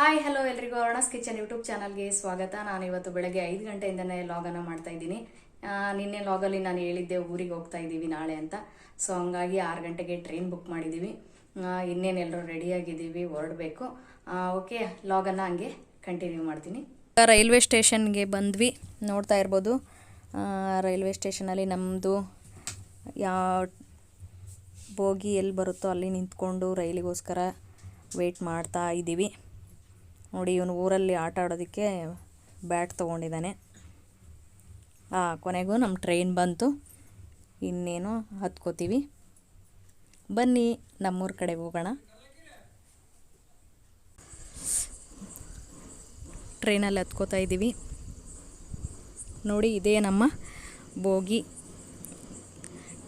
Hi hello ಎಲ್ರಿಗೂ. ಅರುಣಾಸ್ kitchen YouTube ಚಾನಲ್ಗೆ ಸ್ವಾಗತ. ನಾನು ಇವತ್ತು ಬೆಳಗ್ಗೆ ಐದು ಗಂಟೆಯಿಂದನೇ ಲಾಗನ್ನು ಮಾಡ್ತಾ ಇದ್ದೀನಿ. ನಿನ್ನೆ ಲಾಗಲ್ಲಿ ನಾನು ಹೇಳಿದ್ದೆ ಊರಿಗೆ ಹೋಗ್ತಾ ಇದ್ದೀವಿ ನಾಳೆ ಅಂತ. ಸೊ ಹಂಗಾಗಿ ಆರು ಗಂಟೆಗೆ ಟ್ರೈನ್ ಬುಕ್ ಮಾಡಿದ್ದೀವಿ ಇನ್ನೇನೆಲ್ಲರೂ ರೆಡಿಯಾಗಿದ್ದೀವಿ ಹೊರಡಬೇಕು. ಓಕೆ ಲಾಗನ್ನು ಹಂಗೆ ಕಂಟಿನ್ಯೂ ಮಾಡ್ತೀನಿ. ರೈಲ್ವೆ ಸ್ಟೇಷನ್ಗೆ ಬಂದ್ವಿ. ನೋಡ್ತಾ ಇರ್ಬೋದು. ರೈಲ್ವೆ ಸ್ಟೇಷನಲ್ಲಿ ನಮ್ಮದು ಯಾವ ಬೋಗಿ ಎಲ್ಲಿ ಬರುತ್ತೋ ಅಲ್ಲಿ ನಿಂತ್ಕೊಂಡು ರೈಲಿಗೋಸ್ಕರ ವೆಯ್ಟ್ ಮಾಡ್ತಾ ಇದ್ದೀವಿ. ನೋಡಿ ಇವನು ಊರಲ್ಲಿ ಆಟ ಆಡೋದಕ್ಕೆ ಬ್ಯಾಟ್ ತೊಗೊಂಡಿದ್ದಾನೆ. ಹಾಂ ಕೊನೆಗೂ ನಮ್ಮ ಟ್ರೈನ್ ಬಂತು. ಇನ್ನೇನು ಹತ್ಕೋತೀವಿ. ಬನ್ನಿ, ನಮ್ಮೂರ ಕಡೆ ಹೋಗೋಣ. ಟ್ರೈನಲ್ಲಿ ಹತ್ಕೋತಾ ಇದ್ದೀವಿ. ನೋಡಿ, ಇದೇ ನಮ್ಮ ಬೋಗಿ.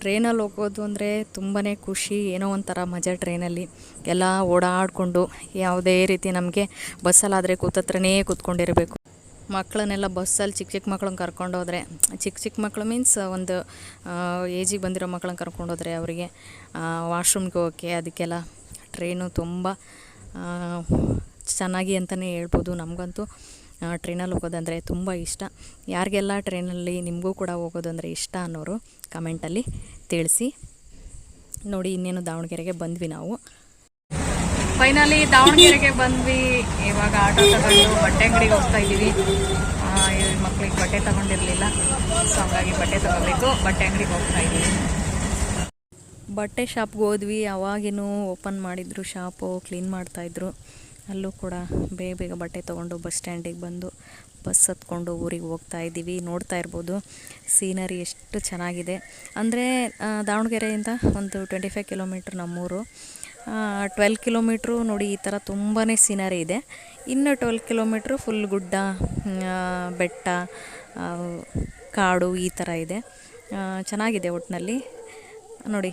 ಟ್ರೈನಲ್ಲಿ ಹೋಗೋದು ಅಂದರೆ ತುಂಬಾ ಖುಷಿ, ಏನೋ ಒಂಥರ ಮಜಾ ಟ್ರೈನಲ್ಲಿ ಎಲ್ಲ ಓಡಾಡಿಕೊಂಡು ಯಾವುದೇ ರೀತಿ ನಮಗೆ ಬಸ್ಸಲ್ಲಾದರೆ ಕೂತತ್ರನೇ ಕೂತ್ಕೊಂಡಿರಬೇಕು. ಮಕ್ಕಳನ್ನೆಲ್ಲ ಬಸ್ಸಲ್ಲಿ ಚಿಕ್ಕ ಚಿಕ್ಕ ಮಕ್ಕಳನ್ನ ಕರ್ಕೊಂಡೋದ್ರೆ ಚಿಕ್ಕ ಚಿಕ್ಕ ಮಕ್ಕಳು ಮೀನ್ಸ್ ಒಂದು ಏಜಿಗೆ ಬಂದಿರೋ ಮಕ್ಕಳನ್ನ ಕರ್ಕೊಂಡೋದ್ರೆ ಅವರಿಗೆ ವಾಶ್ರೂಮ್ಗೆ ಹೋಗೋಕ್ಕೆ ಅದಕ್ಕೆಲ್ಲ ಟ್ರೈನು ತುಂಬ ಚೆನ್ನಾಗಿ ಅಂತಲೇ ಹೇಳ್ಬೋದು ನಮಗಂತೂ. ಟ್ರೈನಲ್ಲಿ ಹೋಗೋದಂದರೆ ತುಂಬ ಇಷ್ಟ. ಯಾರಿಗೆಲ್ಲ ಟ್ರೈನಲ್ಲಿ ನಿಮಗೂ ಕೂಡ ಹೋಗೋದಂದರೆ ಇಷ್ಟ ಅನ್ನೋರು ಕಮೆಂಟಲ್ಲಿ ತಿಳಿಸಿ. ನೋಡಿ ಇನ್ನೇನು ದಾವಣಗೆರೆಗೆ ಬಂದ್ವಿ ನಾವು. ಫೈನಲಿ ದಾವಣಗೆರೆಗೆ ಬಂದ್ವಿ. ಇವಾಗ ಆಟೋ ತಗೊಂಡು ಬಟ್ಟೆ ಅಂಗಡಿಗೆ ಹೋಗ್ತಾ ಇದ್ದೀವಿ. ಮಕ್ಕಳಿಗೆ ಬಟ್ಟೆ ತಗೊಂಡಿರಲಿಲ್ಲ. ಸೊ ಹಂಗಾಗಿ ಬಟ್ಟೆ ತಗೋಬೇಕು. ಬಟ್ಟೆ ಅಂಗಡಿಗೆ ಹೋಗ್ತಾ ಇದ್ದೀವಿ. ಬಟ್ಟೆ ಶಾಪ್ಗೆ ಹೋದ್ವಿ. ಅವಾಗಿನೂ ಓಪನ್ ಮಾಡಿದ್ರು ಶಾಪು ಕ್ಲೀನ್ ಮಾಡ್ತಾಯಿದ್ರು ಅಲ್ಲೂ ಕೂಡ ಬೇಗ ಬೇಗ ಬಟ್ಟೆ ತೊಗೊಂಡು ಬಸ್ ಸ್ಟ್ಯಾಂಡಿಗೆ ಬಂದು ಬಸ್ ಹತ್ಕೊಂಡು ಊರಿಗೆ ಹೋಗ್ತಾ ಇದ್ದೀವಿ. ನೋಡ್ತಾ ಇರ್ಬೋದು. ಸೀನರಿ ಎಷ್ಟು ಚೆನ್ನಾಗಿದೆ. ಅಂದರೆ ದಾವಣಗೆರೆಯಿಂದ ಒಂದು ಟ್ವೆಂಟಿ ಫೈವ್ ಕಿಲೋಮೀಟ್ರ್ ನಮ್ಮೂರು. ಟ್ವೆಲ್ ಕಿಲೋಮೀಟ್ರು ನೋಡಿ ಈ ಥರ ತುಂಬಾ ಸೀನರಿ ಇದೆ. ಇನ್ನು ಟ್ವೆಲ್ ಕಿಲೋಮೀಟ್ರು ಫುಲ್ ಗುಡ್ಡ ಬೆಟ್ಟ ಕಾಡು ಈ ಥರ ಇದೆ. ಚೆನ್ನಾಗಿದೆ ಒಟ್ಟಿನಲ್ಲಿ ನೋಡಿ,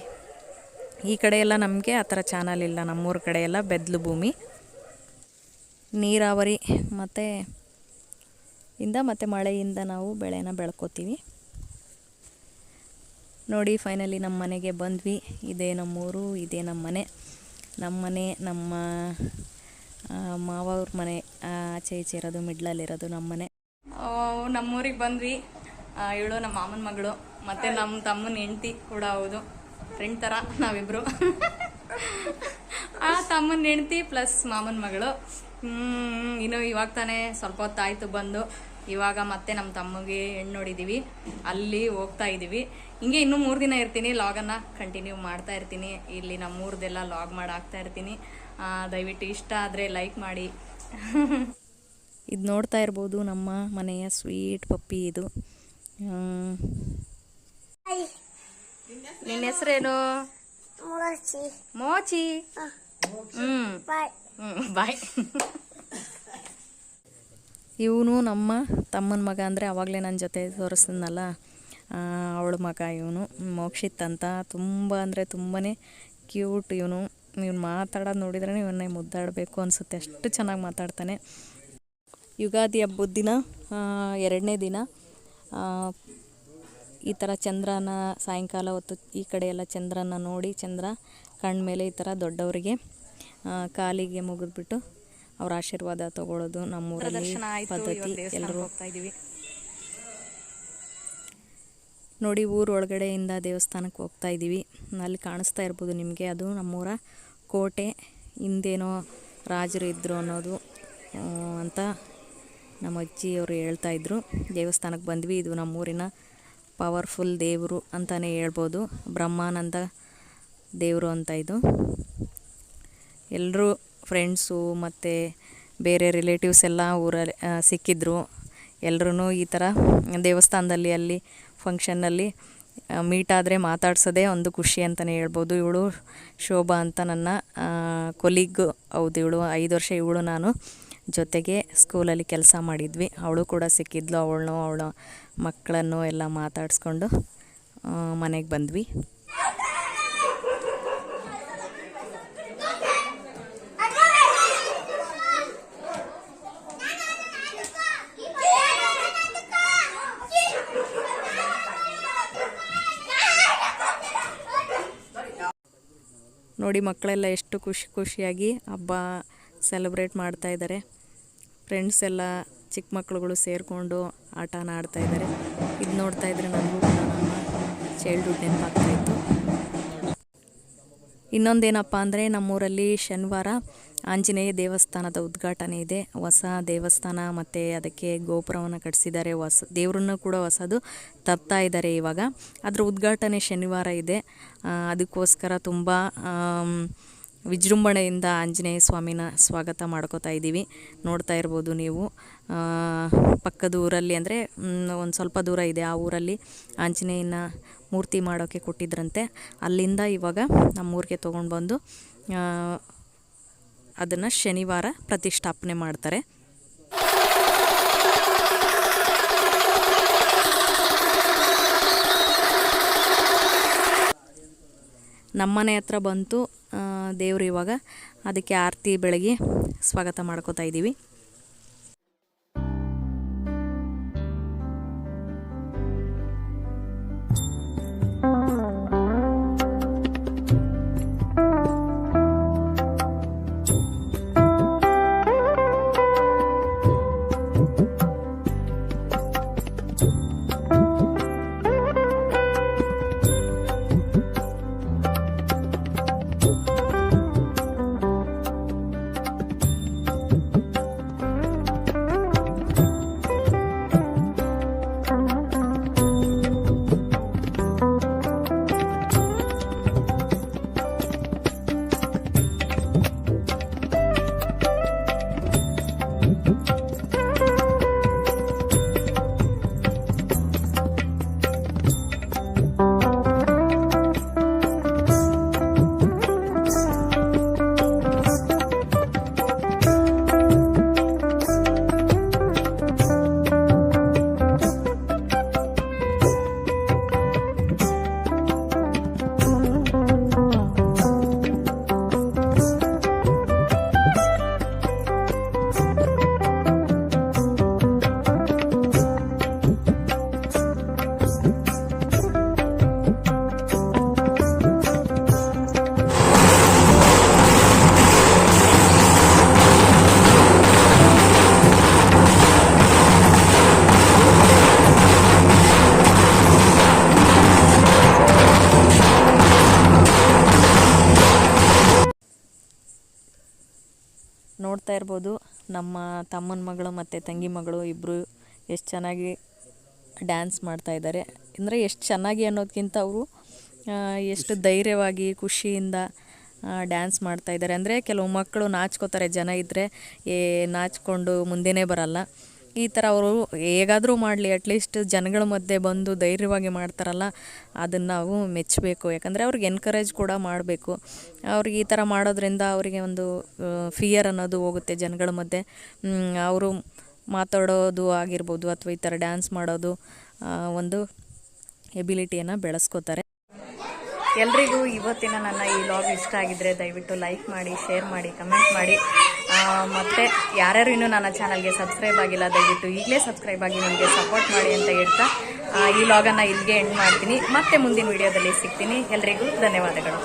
ಈ ಕಡೆ ಎಲ್ಲ ನಮಗೆ ಆ ಥರ ಚಾನಲ್ ಇಲ್ಲ. ನಮ್ಮೂರ ಕಡೆ ಎಲ್ಲ ಬೆದ್ಲು ಭೂಮಿ. ನೀರಾವರಿ ಮತ್ತು ಇಂದ ಮತ್ತು ಮಳೆಯಿಂದ ನಾವು ಬೆಳೆನ ಬೆಳ್ಕೋತೀವಿ. ನೋಡಿ ಫೈನಲಿ ನಮ್ಮ ಮನೆಗೆ ಬಂದ್ವಿ. ಇದೇ ನಮ್ಮೂರು, ಇದೇ ನಮ್ಮ ಮನೆ. ನಮ್ಮ ಮನೆ, ನಮ್ಮ ಮಾವವ್ರ ಮನೆ ಆಚೆ ಈಚೆ ಇರೋದು ಮಿಡ್ಲಲ್ಲಿರೋದು ನಮ್ಮ ಮನೆ. ನಮ್ಮೂರಿಗೆ ಬಂದ್ವಿ. ಇವಳು ನಮ್ಮ ಮಾಮನ ಮಗಳು, ಮತ್ತು ನಮ್ಮ ತಮ್ಮನ ಹೆಂಡ್ತಿ ಕೂಡ ಹೌದು. ಫ್ರೆಂಡ್ ಥರ ನಾವಿಬ್ಬರು ಆ, ತಮ್ಮನ ಹೆಂಡ್ತಿ ಪ್ಲಸ್ ಮಾಮನ ಮಗಳು. ಇನ್ನು ಇವಾಗ ತಾನೇ ಸ್ವಲ್ಪ ಹೊತ್ತಾಯ್ತು ಬಂದು. ಇವಾಗ ಮತ್ತೆ ನಮ್ಮ ತಮ್ಮಗೆ ಹೆಣ್ಣು ನೋಡಿದ್ದೀವಿ ಅಲ್ಲಿ ಹೋಗ್ತಾ ಇದ್ದೀವಿ ಹಿಂಗೆ ಇನ್ನೂ ಮೂರು ದಿನ ಇರ್ತೀನಿ. ಲಾಗನ್ನು ಕಂಟಿನ್ಯೂ ಮಾಡ್ತಾ ಇರ್ತೀನಿ. ಇಲ್ಲಿ ನಮ್ಮೂರದೆಲ್ಲ ಲಾಗ್ ಮಾಡಿ ಹಾಕ್ತಾ ಇರ್ತೀನಿ. ದಯವಿಟ್ಟು ಇಷ್ಟ ಆದರೆ ಲೈಕ್ ಮಾಡಿ. ಇದು ನೋಡ್ತಾ ಇರ್ಬೋದು ನಮ್ಮ ಮನೆಯ ಸ್ವೀಟ್ ಪಪ್ಪಿ ಇದು. ನಿನ್ನ ಹೆಸರೇನು. ಮೋಚಿ. ಹ್ಮ್. ಬಾಯ್. ಹ್ಮ್ ಬಾಯ್. ಇವನು ನಮ್ಮ ತಮ್ಮನ ಮಗ ಅಂದರೆ ಆವಾಗಲೇ ನನ್ನ ಜೊತೆ ತೋರಿಸ್ತಿದ್ನಲ್ಲ ಅವಳ ಮಗ ಇವನು, ಮೋಕ್ಷಿತ್ ಅಂತ. ತುಂಬ ಅಂದರೆ ತುಂಬಾ ಕ್ಯೂಟ್ ಇವನು. ಇವನು ಮಾತಾಡೋದು ನೋಡಿದ್ರೆ ಇವನ್ನೇ ಮುದ್ದಾಡಬೇಕು ಅನಿಸುತ್ತೆ. ಅಷ್ಟು ಚೆನ್ನಾಗಿ ಮಾತಾಡ್ತಾನೆ. ಯುಗಾದಿ ಹಬ್ಬದ ದಿನ ಎರಡನೇ ದಿನ ಈ ಥರ ಚಂದ್ರನ ಸಾಯಂಕಾಲ ಹೊತ್ತು ಈ ಕಡೆ ಎಲ್ಲ ಚಂದ್ರನ ನೋಡಿ, ಚಂದ್ರ ಕಣ್ಣ ಮೇಲೆ ಈ ಥರ ದೊಡ್ಡವರಿಗೆ ಕಾಲಿಗೆ ಮುಗಿದ್ಬಿಟ್ಟು ಅವ್ರ ಆಶೀರ್ವಾದ ತಗೊಳ್ಳೋದು ನಮ್ಮೂರಲ್ಲಿ ಪದ್ಧತಿ ಎಲ್ಲರೂ. ನೋಡಿ ಊರೊಳಗಡೆಯಿಂದ ದೇವಸ್ಥಾನಕ್ಕೆ ಹೋಗ್ತಾ ಇದ್ದೀವಿ. ಅಲ್ಲಿ ಕಾಣಿಸ್ತಾ ಇರ್ಬೋದು ನಿಮಗೆ ಅದು ನಮ್ಮೂರ ಕೋಟೆ. ಹಿಂದೇನೋ ರಾಜರು ಇದ್ದರು ಅನ್ನೋದು ಅಂತ ನಮ್ಮ ಅಜ್ಜಿಯವರು ಹೇಳ್ತಾ ಇದ್ದರು ದೇವಸ್ಥಾನಕ್ಕೆ ಬಂದ್ವಿ ಇದು ನಮ್ಮೂರಿನ ಪವರ್ಫುಲ್ ದೇವರು ಅಂತಲೇ ಹೇಳ್ಬೋದು. ಬ್ರಹ್ಮಾನಂದ ದೇವರು ಅಂತ ಇದು. ಎಲ್ಲರೂ ಫ್ರೆಂಡ್ಸು ಮತ್ತು ಬೇರೆ ರಿಲೇಟಿವ್ಸ್ ಎಲ್ಲ ಊರಲ್ಲಿ ಸಿಕ್ಕಿದ್ರು. ಎಲ್ಲರೂ ಈ ಥರ ದೇವಸ್ಥಾನದಲ್ಲಿ ಅಲ್ಲಿ ಫಂಕ್ಷನ್ನಲ್ಲಿ ಮೀಟ್ ಆದರೆ ಮಾತಾಡ್ಸೋದೇ ಒಂದು ಖುಷಿ ಅಂತಲೇ ಹೇಳ್ಬೋದು. ಇವಳು ಶೋಭಾ ಅಂತ ನನ್ನ ಕೊಲೀಗ್ ಹೌದು, ಇವಳು ಐದು ವರ್ಷ ಇವಳು ನಾನು. ಜೊತೆಗೆ ಸ್ಕೂಲಲ್ಲಿ ಕೆಲಸ ಮಾಡಿದ್ವಿ. ಅವಳು ಕೂಡ ಸಿಕ್ಕಿದ್ಲು. ಅವಳನ್ನು ಅವಳ ಮಕ್ಕಳನ್ನು ಎಲ್ಲ ಮಾತಾಡಿಸ್ಕೊಂಡು ಮನೆಗೆ ಬಂದ್ವಿ. ನೋಡಿ ಮಕ್ಕಳೆಲ್ಲ ಎಷ್ಟು ಖುಷಿ ಖುಷಿಯಾಗಿ ಹಬ್ಬ ಸೆಲೆಬ್ರೇಟ್ ಮಾಡ್ತಾ ಇದ್ದಾರೆ. ಫ್ರೆಂಡ್ಸ್ ಎಲ್ಲ, ಚಿಕ್ಕ ಮಕ್ಕಳುಗಳು ಸೇರಿಕೊಂಡು ಆಟನ ಆಡ್ತಾ ಇದ್ದಾರೆ. ಇದು ನೋಡ್ತಾ ಇದ್ರೆ ನನಗೂ ಕೂಡ ನನ್ನ ಚೈಲ್ಡ್ಹುಡ್ ನೆನಪಾಗ್ತಾ ಇತ್ತು. ಇನ್ನೊಂದೇನಪ್ಪ ಅಂದರೆ ನಮ್ಮೂರಲ್ಲಿ ಶನಿವಾರ ಆಂಜನೇಯ ದೇವಸ್ಥಾನದ ಉದ್ಘಾಟನೆ ಇದೆ. ಹೊಸ ದೇವಸ್ಥಾನ ಮತ್ತು ಅದಕ್ಕೆ ಗೋಪುರವನ್ನು ಕಟ್ಟಿಸಿದ್ದಾರೆ ಹೊಸ ದೇವ್ರನ್ನು ಕೂಡ ಹೊಸದು ತರ್ತಾ ಇದ್ದಾರೆ ಇವಾಗ. ಅದರ ಉದ್ಘಾಟನೆ ಶನಿವಾರ ಇದೆ. ಅದಕ್ಕೋಸ್ಕರ ತುಂಬ ವಿಜೃಂಭಣೆಯಿಂದ ಆಂಜನೇಯ ಸ್ವಾಮಿನ ಸ್ವಾಗತ ಮಾಡ್ಕೋತಾ ಇದ್ದೀವಿ. ನೋಡ್ತಾ ಇರ್ಬೋದು ನೀವು. ಪಕ್ಕದ ಊರಲ್ಲಿ ಅಂದರೆ ಒಂದು ಸ್ವಲ್ಪ ದೂರ ಇದೆ. ಆ ಊರಲ್ಲಿ ಆಂಜನೇಯನ ಮೂರ್ತಿ ಮಾಡೋಕ್ಕೆ ಕೊಟ್ಟಿದ್ರಂತೆ. ಅಲ್ಲಿಂದ ಇವಾಗ ನಮ್ಮೂರಿಗೆ ತೊಗೊಂಡು ಬಂದು ಅದನ್ನು ಶನಿವಾರ ಪ್ರತಿಷ್ಠಾಪನೆ ಮಾಡ್ತಾರೆ. ನಮ್ಮನೆ ಹತ್ರ ಬಂತು ದೇವರು ಇವಾಗ. ಅದಕ್ಕೆ ಆರತಿ ಬೆಳಗ್ಗೆ ಸ್ವಾಗತ ಮಾಡ್ಕೋತಾ ಇದ್ದೀವಿ ನೋಡ್ತಾ ಇರ್ಬೋದು. ನಮ್ಮ ತಮ್ಮನ ಮಗಳು ಮತ್ತು ತಂಗಿ ಮಗಳು ಇಬ್ಬರು ಎಷ್ಟು ಚೆನ್ನಾಗಿ ಡ್ಯಾನ್ಸ್ ಮಾಡ್ತಾ ಇದ್ದಾರೆ ಅಂದರೆ ಎಷ್ಟು ಚೆನ್ನಾಗಿ ಅನ್ನೋದಕ್ಕಿಂತ ಅವರು ಎಷ್ಟು ಧೈರ್ಯವಾಗಿ, ಖುಷಿಯಿಂದ ಡ್ಯಾನ್ಸ್ ಮಾಡ್ತಾ ಇದ್ದಾರೆ ಅಂದರೆ ಕೆಲವು ಮಕ್ಕಳು ನಾಚ್ಕೋತಾರೆ. ಜನ ಇದ್ದರೆ ಏ, ನಾಚ್ಕೊಂಡು ಮುಂದೆನೇ ಬರಲ್ಲ. ಈ ಥರ ಅವರು ಹೇಗಾದರೂ ಮಾಡಲಿ ಅಟ್ಲೀಸ್ಟ್ ಜನಗಳ ಮಧ್ಯೆ ಬಂದು ಧೈರ್ಯವಾಗಿ ಮಾಡ್ತಾರಲ್ಲ, ಅದನ್ನು ನಾವು ಮೆಚ್ಚಬೇಕು. ಯಾಕಂದರೆ ಅವ್ರಿಗೆ ಎನ್ಕರೇಜ್ ಕೂಡ ಮಾಡಬೇಕು. ಅವ್ರಿಗೆ ಈ ಥರ ಮಾಡೋದ್ರಿಂದ ಅವರಿಗೆ ಒಂದು ಫಿಯರ್ ಅನ್ನೋದು ಹೋಗುತ್ತೆ ಜನಗಳ ಮಧ್ಯೆ. ಅವರು ಮಾತಾಡೋದು ಆಗಿರ್ಬೋದು ಅಥವಾ ಈ ಥರ ಡ್ಯಾನ್ಸ್ ಮಾಡೋದು ಒಂದು ಎಬಿಲಿಟಿಯನ್ನು ಬೆಳೆಸ್ಕೋತಾರೆ. ಎಲ್ರಿಗೂ ಇವತ್ತಿನ ನನ್ನ ಈ ಲಾಗ್ ಇಷ್ಟ ಆಗಿದ್ರೆ ದಯವಿಟ್ಟು ಲೈಕ್ ಮಾಡಿ ಶೇರ್ ಮಾಡಿ ಕಮೆಂಟ್ ಮಾಡಿ. ಮತ್ತೆ ಯಾರ್ಯಾರು ಇನ್ನೂ ನನ್ನ ಚಾನಲ್ಗೆ ಸಬ್ಸ್ಕ್ರೈಬ್ ಆಗಿಲ್ಲ, ದಯವಿಟ್ಟು ಈಗಲೇ ಸಬ್ಸ್ಕ್ರೈಬ್ ಆಗಿ ನನಗೆ ಸಪೋರ್ಟ್ ಮಾಡಿ ಅಂತ ಹೇಳ್ತಾ ಈ ಲಾಗನ್ನು ಇಲ್ಲಿಗೆ ಎಂಡ್ ಮಾಡ್ತೀನಿ. ಮತ್ತೆ ಮುಂದಿನ ವಿಡಿಯೋದಲ್ಲಿ ಸಿಗ್ತೀನಿ. ಎಲ್ರಿಗೂ ಧನ್ಯವಾದಗಳು.